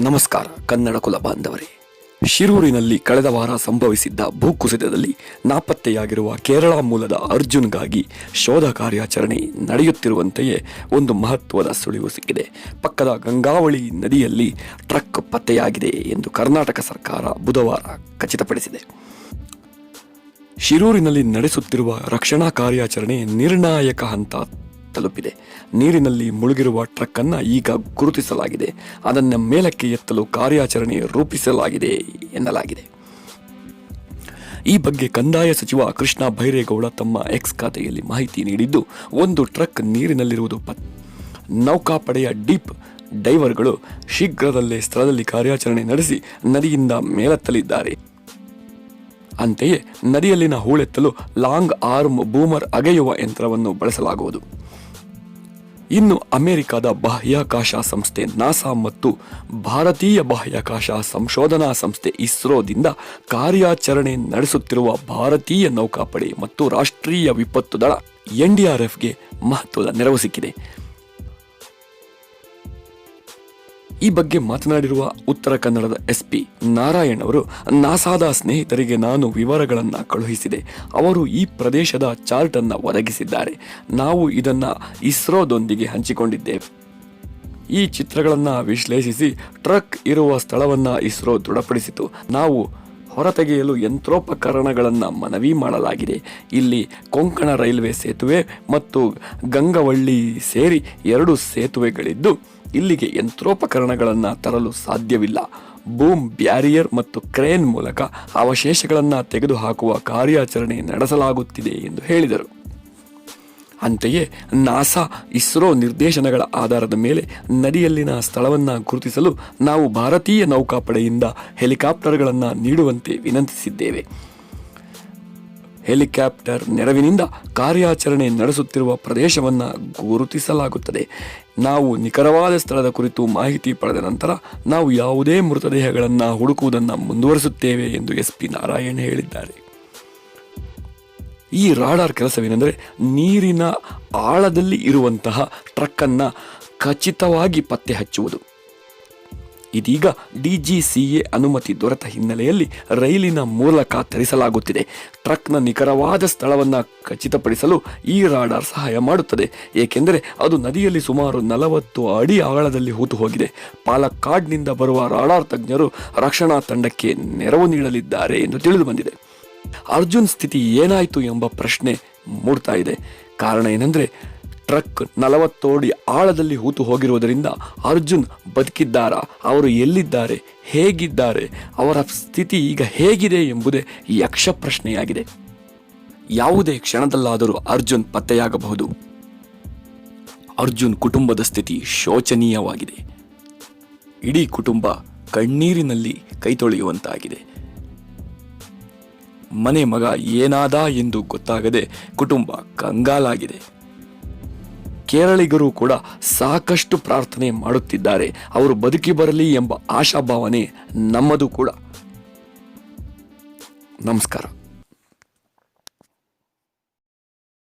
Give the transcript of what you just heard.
ನಮಸ್ಕಾರ, ಕನ್ನಡ ಕುಲ ಬಾಂಧವರೇ. ಶಿರೂರಿನಲ್ಲಿ ಕಳೆದ ವಾರ ಸಂಭವಿಸಿದ್ದ ಭೂಕುಸಿತದಲ್ಲಿ ನಾಪತ್ತೆಯಾಗಿರುವ ಕೇರಳ ಮೂಲದ ಅರ್ಜುನ್ಗಾಗಿ ಶೋಧ ಕಾರ್ಯಾಚರಣೆ ನಡೆಯುತ್ತಿರುವಂತೆಯೇ ಒಂದು ಮಹತ್ವದ ಸುಳಿವು ಸಿಕ್ಕಿದೆ. ಪಕ್ಕದ ಗಂಗಾವಳಿ ನದಿಯಲ್ಲಿ ಟ್ರಕ್ ಪತ್ತೆಯಾಗಿದೆ ಎಂದು ಕರ್ನಾಟಕ ಸರ್ಕಾರ ಬುಧವಾರ ಖಚಿತಪಡಿಸಿದೆ. ಶಿರೂರಿನಲ್ಲಿ ನಡೆಸುತ್ತಿರುವ ರಕ್ಷಣಾ ಕಾರ್ಯಾಚರಣೆ ನಿರ್ಣಾಯಕ ಹಂತ ತಲುಪಿದೆ. ನೀರಿನಲ್ಲಿ ಮುಳುಗಿರುವ ಟ್ರಕ್ ಅನ್ನ ಈಗ ಗುರುತಿಸಲಾಗಿದೆ. ಅದನ್ನ ಮೇಲಕ್ಕೆ ಎತ್ತಲು ಕಾರ್ಯಾಚರಣೆ ರೂಪಿಸಲಾಗಿದೆ ಎನ್ನಲಾಗಿದೆ. ಈ ಬಗ್ಗೆ ಕಂದಾಯ ಸಚಿವ ಕೃಷ್ಣ ಬೈರೇಗೌಡ ತಮ್ಮ ಎಕ್ಸ್ ಖಾತೆಯಲ್ಲಿ ಮಾಹಿತಿ ನೀಡಿದ್ದು, ಒಂದು ಟ್ರಕ್ ನೀರಿನಲ್ಲಿರುವುದು ನೌಕಾಪಡೆಯ ಡೀಪ್ ಡೈವರ್ಗಳು ಶೀಘ್ರದಲ್ಲೇ ಸ್ಥಳದಲ್ಲಿ ಕಾರ್ಯಾಚರಣೆ ನಡೆಸಿ ನದಿಯಿಂದ ಮೇಲೆತ್ತಲಿದ್ದಾರೆ. ಅಂತೆಯೇ, ನದಿಯಲ್ಲಿನ ಹೂಳೆತ್ತಲು ಲಾಂಗ್ ಆರ್ಮ್ ಬೂಮರ್ ಅಗೆಯುವ ಯಂತ್ರವನ್ನು ಬಳಸಲಾಗುವುದು. ಇನ್ನು ಅಮೆರಿಕದ ಬಾಹ್ಯಾಕಾಶ ಸಂಸ್ಥೆ ನಾಸಾ ಮತ್ತು ಭಾರತೀಯ ಬಾಹ್ಯಾಕಾಶ ಸಂಶೋಧನಾ ಸಂಸ್ಥೆ ಇಸ್ರೋದಿಂದ ಕಾರ್ಯಾಚರಣೆ ನಡೆಸುತ್ತಿರುವ ಭಾರತೀಯ ನೌಕಾಪಡೆ ಮತ್ತು ರಾಷ್ಟ್ರೀಯ ವಿಪತ್ತು ದಳ ಎನ್ಡಿಆರ್ಎಫ್ಗೆ ಮಹತ್ವದ ನೆರವು ಸಿಕ್ಕಿದೆ. ಈ ಬಗ್ಗೆ ಮಾತನಾಡಿರುವ ಉತ್ತರ ಕನ್ನಡದ ಎಸ್ಪಿ ನಾರಾಯಣ್ ಅವರು, ನಾಸಾದ ಸ್ನೇಹಿತರಿಗೆ ನಾನು ವಿವರಗಳನ್ನ ಕಳುಹಿಸಿದೆ. ಅವರು ಈ ಪ್ರದೇಶದ ಚಾರ್ಟ್ ಅನ್ನ ಒದಗಿಸಿದ್ದಾರೆ. ನಾವು ಇದನ್ನ ಇಸ್ರೋದೊಂದಿಗೆ ಹಂಚಿಕೊಂಡಿದ್ದೇವೆ. ಈ ಚಿತ್ರಗಳನ್ನು ವಿಶ್ಲೇಷಿಸಿ ಟ್ರಕ್ ಇರುವ ಸ್ಥಳವನ್ನು ಇಸ್ರೋ ದೃಢಪಡಿಸಿತು. ನಾವು ಹೊರತೆಗೆಯಲು ಯಂತ್ರೋಪಕರಣಗಳನ್ನು ಮನವಿ ಮಾಡಲಾಗಿದೆ. ಇಲ್ಲಿ ಕೊಂಕಣ ರೈಲ್ವೆ ಸೇತುವೆ ಮತ್ತು ಗಂಗವಳ್ಳಿ ಸೇರಿ ಎರಡು ಸೇತುವೆಗಳಿದ್ದು ಇಲ್ಲಿಗೆ ಯಂತ್ರೋಪಕರಣಗಳನ್ನು ತರಲು ಸಾಧ್ಯವಿಲ್ಲ. ಬೂಮ್ ಬ್ಯಾರಿಯರ್ ಮತ್ತು ಕ್ರೇನ್ ಮೂಲಕ ಅವಶೇಷಗಳನ್ನು ತೆಗೆದುಹಾಕುವ ಕಾರ್ಯಾಚರಣೆ ನಡೆಸಲಾಗುತ್ತಿದೆ ಎಂದು ಹೇಳಿದರು. ಅಂತೆಯೇ, ನಾಸಾ ಇಸ್ರೋ ನಿರ್ದೇಶನಗಳ ಆಧಾರದ ಮೇಲೆ ನದಿಯಲ್ಲಿನ ಸ್ಥಳವನ್ನು ಗುರುತಿಸಲು ನಾವು ಭಾರತೀಯ ನೌಕಾಪಡೆಯಿಂದ ಹೆಲಿಕಾಪ್ಟರ್ಗಳನ್ನು ನೀಡುವಂತೆ ವಿನಂತಿಸಿದ್ದೇವೆ. ಹೆಲಿಕಾಪ್ಟರ್ ನೆರವಿನಿಂದ ಕಾರ್ಯಾಚರಣೆ ನಡೆಸುತ್ತಿರುವ ಪ್ರದೇಶವನ್ನು ಗುರುತಿಸಲಾಗುತ್ತದೆ. ನಾವು ನಿಖರವಾದ ಸ್ಥಳದ ಕುರಿತು ಮಾಹಿತಿ ಪಡೆದ ನಂತರ ನಾವು ಯಾವುದೇ ಮೃತದೇಹಗಳನ್ನು ಹುಡುಕುವುದನ್ನು ಮುಂದುವರಿಸುತ್ತೇವೆ ಎಂದು ಎಸ್ ಪಿ ನಾರಾಯಣ್ ಹೇಳಿದ್ದಾರೆ. ಈ ರಾಡಾರ್ ಕೆಲಸವೇನೆಂದರೆ ನೀರಿನ ಆಳದಲ್ಲಿ ಇರುವಂತಹ ಟ್ರಕ್ಕನ್ನು ಖಚಿತವಾಗಿ ಪತ್ತೆ ಹಚ್ಚುವುದು. ಇದೀಗ ಡಿಜಿಸಿಎ ಅನುಮತಿ ದೊರೆತ ಹಿನ್ನೆಲೆಯಲ್ಲಿ ರೈಲಿನ ಮೂಲಕ ತರಿಸಲಾಗುತ್ತಿದೆ. ಟ್ರಕ್ನ ನಿಖರವಾದ ಸ್ಥಳವನ್ನು ಖಚಿತಪಡಿಸಲು ಈ ರಾಡಾರ್ ಸಹಾಯ ಮಾಡುತ್ತದೆ. ಏಕೆಂದರೆ ಅದು ನದಿಯಲ್ಲಿ ಸುಮಾರು ನಲವತ್ತು ಅಡಿ ಆಳದಲ್ಲಿ ಹೂತು ಹೋಗಿದೆ ಪಾಲಕ್ಕಾಡ್ನಿಂದ ಬರುವ ರಾಡಾರ್ ತಜ್ಞರು ರಕ್ಷಣಾ ತಂಡಕ್ಕೆ ನೆರವು ನೀಡಲಿದ್ದಾರೆ ಎಂದು ತಿಳಿದು ಬಂದಿದೆ. ಅರ್ಜುನ್ ಸ್ಥಿತಿ ಏನಾಯಿತು ಎಂಬ ಪ್ರಶ್ನೆ ಮೂಡ್ತಾ ಇದೆ. ಕಾರಣ ಏನಂದ್ರೆ ಟ್ರಕ್ ನಲವತ್ತೋಡಿ ಆಳದಲ್ಲಿ ಹೂತು ಹೋಗಿರುವುದರಿಂದ ಅರ್ಜುನ್ ಬದುಕಿದ್ದಾರಾ. ಅವರು ಎಲ್ಲಿದ್ದಾರೆ? ಹೇಗಿದ್ದಾರೆ? ಅವರ ಸ್ಥಿತಿ ಈಗ ಹೇಗಿದೆ ಎಂಬುದೇ ಯಕ್ಷ ಪ್ರಶ್ನೆಯಾಗಿದೆ. ಯಾವುದೇ ಕ್ಷಣದಲ್ಲಾದರೂ ಅರ್ಜುನ್ ಪತ್ತೆಯಾಗಬಹುದು. ಅರ್ಜುನ್ ಕುಟುಂಬದ ಸ್ಥಿತಿ ಶೋಚನೀಯವಾಗಿದೆ. ಇಡೀ ಕುಟುಂಬ ಕಣ್ಣೀರಿನಲ್ಲಿ ಕೈತೊಳೆಯುವಂತಾಗಿದೆ ಮನೆ ಮಗ ಏನಾದ ಎಂದು ಗೊತ್ತಾಗದೆ ಕುಟುಂಬ ಕಂಗಾಲಾಗಿದೆ. ಕೇರಳಿಗರು ಕೂಡ ಸಾಕಷ್ಟು ಪ್ರಾರ್ಥನೆ ಮಾಡುತ್ತಿದ್ದಾರೆ. ಅವರು ಬದುಕಿ ಬರಲಿ ಎಂಬ ಆಶಾಭಾವನೆ ನಮ್ಮದು ಕೂಡ. ನಮಸ್ಕಾರ.